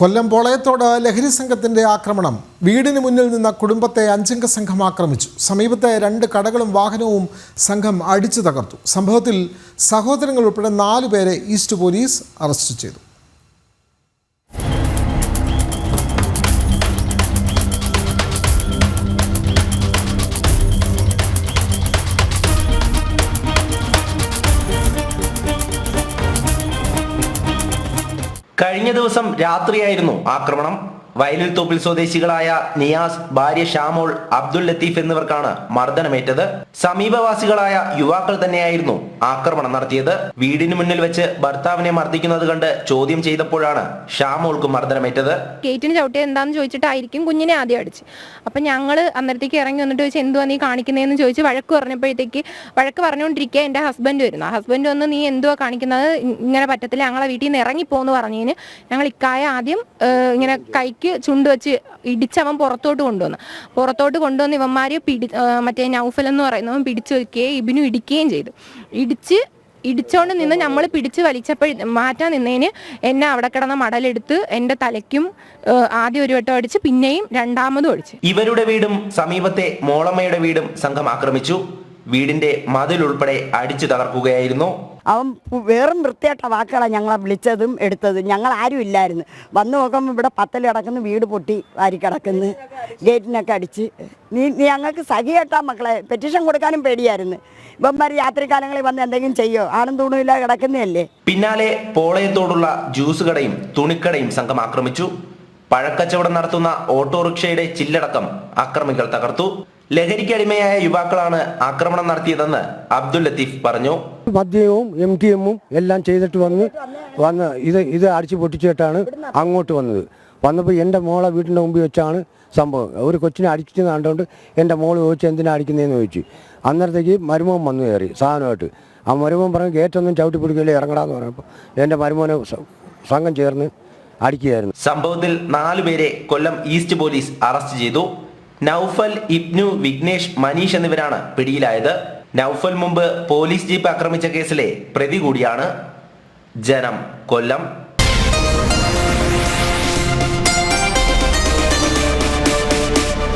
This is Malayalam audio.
കൊല്ലം പോളയത്തോട് ലഹരി സംഘത്തിന്റെ ആക്രമണം. വീടിന് മുന്നിൽ നിന്ന കുടുംബത്തെ അഞ്ചംഗ സംഘം ആക്രമിച്ചു. സമീപത്തെ രണ്ട് കടകളും വാഹനവും സംഘം അടിച്ചു തകർത്തു. സംഭവത്തിൽ സഹോദരങ്ങൾ ഉൾപ്പെടെ നാലു പേരെ ഈസ്റ്റ് പോലീസ് അറസ്റ്റ് ചെയ്തു. കഴിഞ്ഞ ദിവസം രാത്രിയായിരുന്നു ആക്രമണം. വയലിൽ തോപ്പിൽ സ്വദേശികളായ നിയാസ് ഭാര്യ ഷാമോൾ അബ്ദുൽ ലത്തീഫ് എന്നിവർക്കാണ് മർദ്ദനമേറ്റത്. സമീപവാസികളായ യുവാക്കൾ തന്നെയായിരുന്നു ആക്രമണം നടത്തിയത്. വീടിന് മുന്നിൽ വെച്ച് ഭർത്താവിനെ മർദ്ദിക്കുന്നത് കണ്ട് ചോദ്യം ചെയ്തപ്പോഴാണ് ഷാമോൾക്ക് മർദ്ദനമേറ്റത്. ഗേറ്റിന് ചവിട്ടിയത് എന്താന്ന് ചോദിച്ചിട്ടായിരിക്കും കുഞ്ഞിനെ ആദ്യം അടിച്ച്. അപ്പൊ ഞങ്ങൾ അന്നേരത്തേക്ക് ഇറങ്ങി വന്നിട്ട് ചോദിച്ചു എന്തുവാ നീ കാണിക്കുന്നതെന്ന് ചോദിച്ച് വഴക്ക് പറഞ്ഞപ്പോഴത്തേക്ക് വഴക്ക് പറഞ്ഞുകൊണ്ടിരിക്കുക എന്റെ ഹസ്ബൻഡ് വരുന്നു. ഹസ്ബൻഡ് വന്ന് നീ എന്തുവാ കാണിക്കുന്നത്? ഇങ്ങനെ പറ്റത്തില്ല ഞങ്ങളെ വീട്ടിൽ നിന്ന് ഇറങ്ങിപ്പോന്ന് പറഞ്ഞതിന് ഞങ്ങൾ ഇക്കായ ആദ്യം ഇങ്ങനെ കൈക്ക് ചുണ്ട് വെച്ച് ഇടിച്ചവൻ പുറത്തോട്ട് കൊണ്ടുവന്നു. പുറത്തോട്ട് കൊണ്ടുവന്ന് ഇവന്മാർ പിടി മറ്റേ നൗഫൽ എന്ന് പറയുന്നവൻ പിടിച്ചു വെക്കുകയും ഇബിനു ഇടിക്കുകയും ചെയ്തു. ഇടിച്ച് ഇടിച്ചോണ്ട് നിന്ന് നമ്മൾ പിടിച്ച് വലിച്ചപ്പോൾ മാറ്റാൻ നിന്നതിന് എന്നെ അവിടെ കിടന്ന മടലെടുത്ത് എന്റെ തലയ്ക്കും ആദ്യം ഒരു വട്ടം അടിച്ച് പിന്നെയും രണ്ടാമതും അടിച്ചു. ഇവരുടെ വീടും സമീപത്തെ മോളമ്മയുടെ വീടും സംഘം ആക്രമിച്ചു. വീടിന്റെ മതിൽ ഉൾപ്പെടെ അടിച്ചു തകർക്കുകയായിരുന്നു. അവൻ വേറെ വൃത്തിയായിട്ട വാക്കുകളാണ് ഞങ്ങളെ വിളിച്ചതും എടുത്തതും. ഞങ്ങൾ ആരും ഇല്ലായിരുന്നു. വന്നു നോക്കുമ്പോൾ ഇവിടെ പത്തൽ കിടക്കുന്നു വീട് പൊട്ടി വാരി കിടക്കുന്നു ഗേറ്റിനൊക്കെ അടിച്ച്. നീ ഞങ്ങൾക്ക് സഖിയേട്ടാ മക്കളെ പെറ്റീഷൻ കൊടുക്കാനും പേടിയായിരുന്നു. ഇവന്മാർ രാത്രികാലങ്ങളിൽ വന്ന് എന്തെങ്കിലും ചെയ്യോ? ആണും തൂണുമില്ല കിടക്കുന്നതല്ലേ? പിന്നാലെ പോളയത്തോടുള്ള ജ്യൂസ് കടയും തുണിക്കടയും സംഘം ആക്രമിച്ചു. പഴക്കച്ചവടം നടത്തുന്ന ഓട്ടോറിക്ഷയുടെ ചില്ലടക്കം അക്രമികൾ തകർത്തു. ലഹരിക്കടിമയായ യുവാക്കളാണ് ആക്രമണം നടത്തിയതെന്ന് അബ്ദുൽ ലത്തീഫ് പറഞ്ഞു. മദ്യവും എം ടി എമ്മും എല്ലാം ചെയ്തിട്ട് വന്ന് വന്ന് ഇത് ഇത് അടിച്ചു പൊട്ടിച്ചിട്ടാണ് അങ്ങോട്ട് വന്നത്. വന്നപ്പോൾ എന്റെ മോളെ വീട്ടിന്റെ മുമ്പിൽ വെച്ചാണ് സംഭവം. ഒരു കൊച്ചിനെ അടിച്ചു കണ്ടുകൊണ്ട് എന്റെ മോൾ ചോദിച്ചു എന്തിനാ അടിക്കുന്നതെന്ന് ചോദിച്ചു. അന്നേരത്തേക്ക് മരുമോൻ വന്നു കയറി സാധനമായിട്ട്. ആ മരുമോൻ പറഞ്ഞു ഗേറ്റൊന്നും ചവിട്ടി പിടിക്കില്ല ഇറങ്ങടാന്ന് പറഞ്ഞപ്പോൾ എന്റെ മരുമോനെ സംഘം ചേർന്ന് അടിക്കുകയായിരുന്നു. സംഭവത്തിൽ നാലുപേരെ കൊല്ലം ഈസ്റ്റ് പോലീസ് അറസ്റ്റ് ചെയ്തു. നൌഫൽ ഇബ്നു വിഘ്നേഷ് മനീഷ് എന്നിവരാണ് പിടിയിലായത്. നൌഫൽ മുമ്പ് പോലീസ് ജീപ്പ് ആക്രമിച്ച കേസിലെ പ്രതി കൂടിയാണ് ജനം കൊല്ലം.